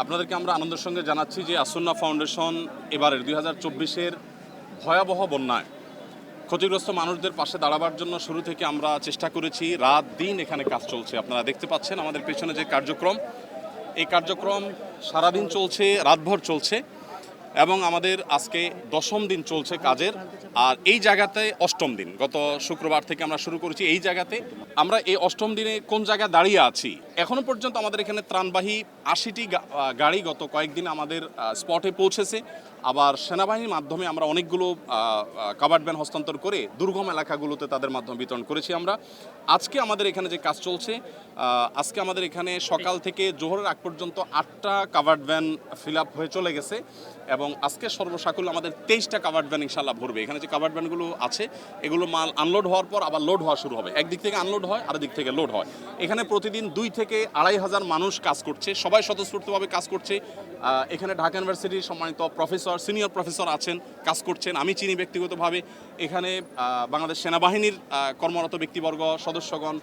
আপনাদেরকে আমরা আনন্দের সঙ্গে জানাচ্ছি যে আসন্না ফাউন্ডেশন এবারের দুই হাজার চব্বিশের ভয়াবহ বন্যায় ক্ষতিগ্রস্ত মানুষদের পাশে দাঁড়াবার জন্য শুরু থেকে আমরা চেষ্টা করেছি। রাত দিন এখানে কাজ চলছে। আপনারা দেখতে পাচ্ছেন আমাদের পেছনে যে কার্যক্রম, এই কার্যক্রম সারাদিন চলছে, রাতভর চলছে। এবং আমাদের আজকে দশম দিন চলছে কাজের, আর এই জায়গাতে অষ্টম দিন। গত শুক্রবার থেকে আমরা শুরু করেছি এই জায়গাতে। আমরা এই অষ্টম দিনে কোন জায়গায় দাঁড়িয়ে আছি? এখনও পর্যন্ত আমাদের এখানে ত্রাণবাহী আশিটি গাড়ি গত কয়েকদিন আমাদের স্পটে পৌঁছেছে। আবার সেনাবাহিনীর মাধ্যমে আমরা অনেকগুলো কাভার্ড ব্যান হস্তান্তর করে দুর্গম এলাকাগুলোতে তাদের মাধ্যমে বিতরণ করেছি আমরা। আজকে আমাদের এখানে যে কাজ চলছে আজকে আমাদের এখানে সকাল থেকে জোহরের আগ পর্যন্ত আটটা কাভার্ড ভ্যান ফিল আপ হয়ে চলে গেছে। এবং আজকে সর্বসাকুল্য আমাদের তেইশটা কাভার্ড ভ্যান ইনশাল্লাহ ভরবে। এখানে যে কাভার্ড ভ্যানগুলো আছে, এগুলো মাল আনলোড হওয়ার পর আবার লোড হওয়া শুরু হবে। একদিক থেকে আনলোড হয় আর দিক থেকে লোড হয়। এখানে প্রতিদিন দুই থেকে আড়াই হাজার মানুষ কাজ করছে, সবাই স্বতঃস্ফূর্তভাবে কাজ করছে। এখানে ঢাকা ইউনিভার্সিটির সম্মানিত প্রফেসর সিনিয়র প্রফেসর আছেন, কাজ করছেন। আমি চিনি ব্যক্তিগতভাবে। এখানে বাংলাদেশ সেনাবাহিনীর কর্মরত ব্যক্তিবর্গ, সদস্যগণ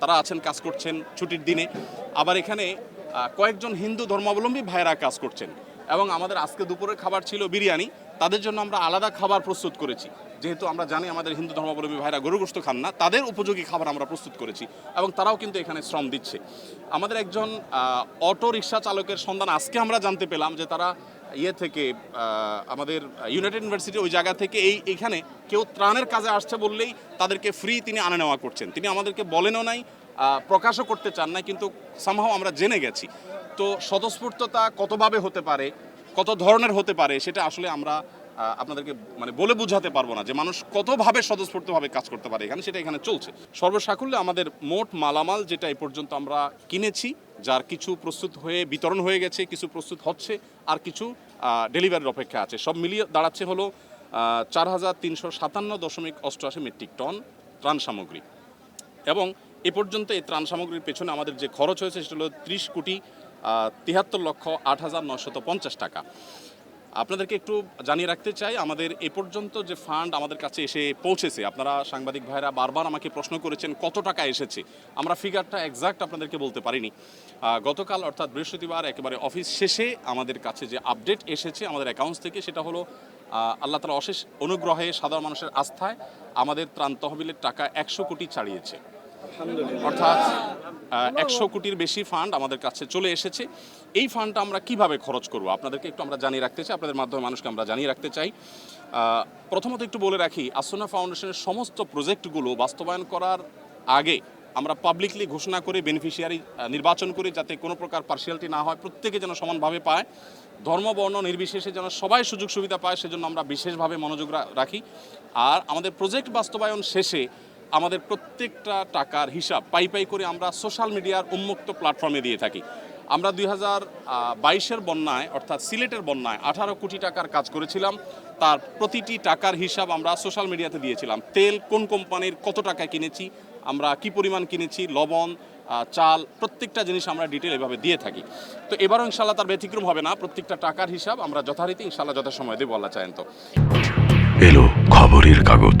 তারা আছেন, কাজ করছেন ছুটির দিনে। আবার এখানে কয়েকজন হিন্দু ধর্মাবলম্বী ভাইয়েরা কাজ করছেন। এবং আমাদের আজকে দুপুরের খাবার ছিল বিরিয়ানি। তাদের জন্য আমরা আলাদা খাবার প্রস্তুত করেছি। যেহেতু আমরা জানি আমাদের হিন্দু ধর্মাবলম্বী ভাইরা গরু গোস্ত খান না, তাদের উপযোগী খাবার আমরা প্রস্তুত করেছি এবং তারাও কিন্তু এখানে শ্রম দিচ্ছে। আমাদের একজন অটো রিক্সা চালকের সন্ধান আজকে আমরা জানতে পেলাম যে তারা ইয়ে থেকে আমাদের ইউনাইটেড ইউনিভার্সিটি ওই জায়গা থেকে এই, এখানে কেউ ত্রাণের কাজে আসছে বললেই তাদেরকে ফ্রি তিনি আনা নেওয়া করছেন। তিনি আমাদেরকে বলেনও নাই প্রকাশও করতে চান না কিন্তু সামহাও আমরা জেনে গেছি। তো স্বতঃস্ফূর্ততা কতভাবে হতে পারে, কত ধরনের হতে পারে, সেটা আসলে আমরা আপনাদেরকে মানে বলে বোঝাতে পারব না যে মানুষ কতভাবে স্বতঃস্ফূর্তভাবে কাজ করতে পারে এখানে, সেটা এখানে চলছে। সর্বসাকুল্যে আমাদের মোট মালামাল যেটা এই পর্যন্ত আমরা কিনেছি, যার কিছু প্রস্তুত হয়ে বিতরণ হয়ে গেছে, কিছু প্রস্তুত হচ্ছে, আর কিছু ডেলিভারির অপেক্ষা আছে। সব মিলিয়ে দাঁড়াচ্ছে হলো চার হাজার তিনশো সাতান্ন দশমিক অষ্টআশি মেট্রিক টন ত্রাণ সামগ্রী। এবং এ পর্যন্ত এই ত্রাণ সামগ্রীর পেছনে আমাদের যে খরচ হয়েছে, সেটা হলো ত্রিশ কোটি তিয়াত্তর লক্ষ আট হাজার নশত পঞ্চাশ টাকা। আপনাদেরকে একটু জানিয়ে রাখতে চাই, আমাদের এ পর্যন্ত যে ফান্ড আমাদের কাছে এসে পৌঁছেছে, আপনারা সাংবাদিক ভাইরা বারবার আমাকে প্রশ্ন করেছেন, কত টাকা এসেছে? আমরা ফিগারটা এক্সাক্ট আপনাদেরকে বলতে পারিনি। গতকাল অর্থাৎ বৃহস্পতিবার একেবারে অফিস শেষে আমাদের কাছে যে আপডেট এসেছে আমাদের অ্যাকাউন্টস থেকে, সেটা হলো আল্লাহ তালা অশেষ অনুগ্রহে সাধারণ মানুষের আস্থায় আমাদের ত্রাণ তহবিলের টাকা একশো কোটি ছাড়িয়েছে। অর্থাৎ একশো কোটির বেশি ফান্ড আমাদের কাছে চলে এসেছে। এই ফান্ডটা আমরা কীভাবে খরচ করব? আপনাদেরকে একটু আমরা জানিয়ে রাখতে চাই, আপনাদের মাধ্যমে মানুষকে আমরা জানিয়ে রাখতে চাই। প্রথমত একটু বলে রাখি আসোনা ফাউন্ডেশনের সমস্ত প্রজেক্টগুলো বাস্তবায়ন করার আগে আমরা পাবলিকলি ঘোষণা করে বেনিফিশিয়ারি নির্বাচন করি যাতে কোনো প্রকার পার্সিয়ালিটি না হয়, প্রত্যেকে যেন সমানভাবে পায়। ধর্ম, বর্ণ নির্বিশেষে যেন সবাই সুযোগ সুবিধা পায়, সেজন্য আমরা বিশেষভাবে মনোযোগ রাখি। আর আমাদের প্রজেক্ট বাস্তবায়ন শেষে আমাদের প্রত্যেকটা টাকার হিসাব পাই পাই করে আমরা সোশ্যাল মিডিয়ার উন্মুক্ত প্ল্যাটফর্মে দিয়ে থাকি। আমরা দুই হাজার বাইশের বন্যায়, অর্থাৎ সিলেটের বন্যায় আঠারো কোটি টাকার কাজ করেছিলাম। তার প্রতিটি টাকার হিসাব আমরা সোশ্যাল মিডিয়াতে দিয়েছিলাম। তেল কোন কোম্পানির কত টাকায় কিনেছি, আমরা কি পরিমাণ কিনেছি, লবণ চাল, প্রত্যেকটা জিনিস আমরা ডিটেল এভাবে দিয়ে থাকি। তো এবারও ইনশাল্লাহ তার ব্যতিক্রম হবে না। প্রত্যেকটা টাকার হিসাব আমরা যথারীতি ইনশাল্লাহ যথাসময় দেবো, আল্লাহ চায়েন তো। এলো খবরের কাগজ।